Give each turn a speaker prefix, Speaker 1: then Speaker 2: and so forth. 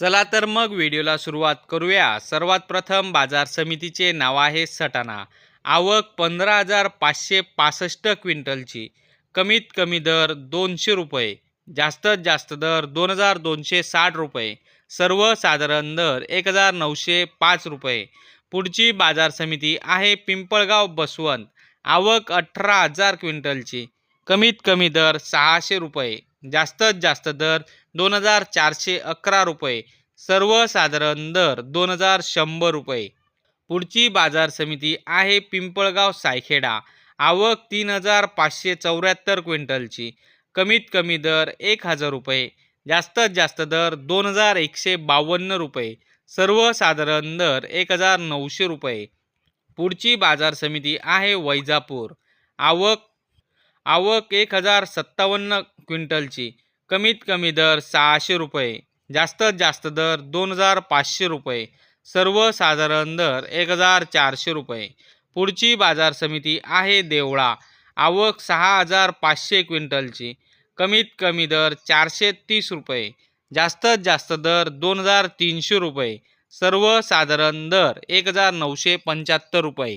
Speaker 1: चला तर मग व्हिडिओला सुरुवात करूया. सर्वात प्रथम बाजार समितीचे नाव आहे सटाणा. आवक पंधरा हजार पाचशे पासष्ट क्विंटलची. कमीत कमी दर दोनशे रुपये. जास्तीत जास्त दर दोन हजार दोनशे साठ रुपये. सर्वसाधारण दर एक हजार नऊशे पाच रुपये. पुढची बाजार समिती आहे पिंपळगाव बसवंत. आवक अठरा हजार क्विंटलची. कमीत कमी दर सहाशे रुपये. जास्तीत जास्त दर दोन हजार चारशे अकरा रुपये. सर्वसाधारण दर दोन हजार शंभर रुपये. पुढची बाजार समिती आहे पिंपळगाव सायखेडा. आवक तीन हजार पाचशे चौऱ्याहत्तर क्विंटलची. कमीत कमी दर एक हजार रुपये. जास्तीत जास्त दर दोन हजार एकशे बावन्न रुपये. सर्वसाधारण दर एक हजार नऊशे रुपये. पुढची बाजार समिती आहे वैजापूर. आवक आवक एक हजार सत्तावन्न क्विंटलची. कमीत कमी दर सहाशे रुपये जास्तीत जास्त दर दोन हजार पाचशे रुपये सर्वसाधारण दर एक हजार चारशे रुपये. पुढची बाजार समिती आहे देवळा. आवक सहा हजार पाचशे क्विंटलची. कमीत कमी दर चारशे तीस रुपये जास्तीत जास्त दर दोन हजार तीनशे रुपये सर्वसाधारण दर एक हजार नऊशे पंच्याहत्तर रुपये.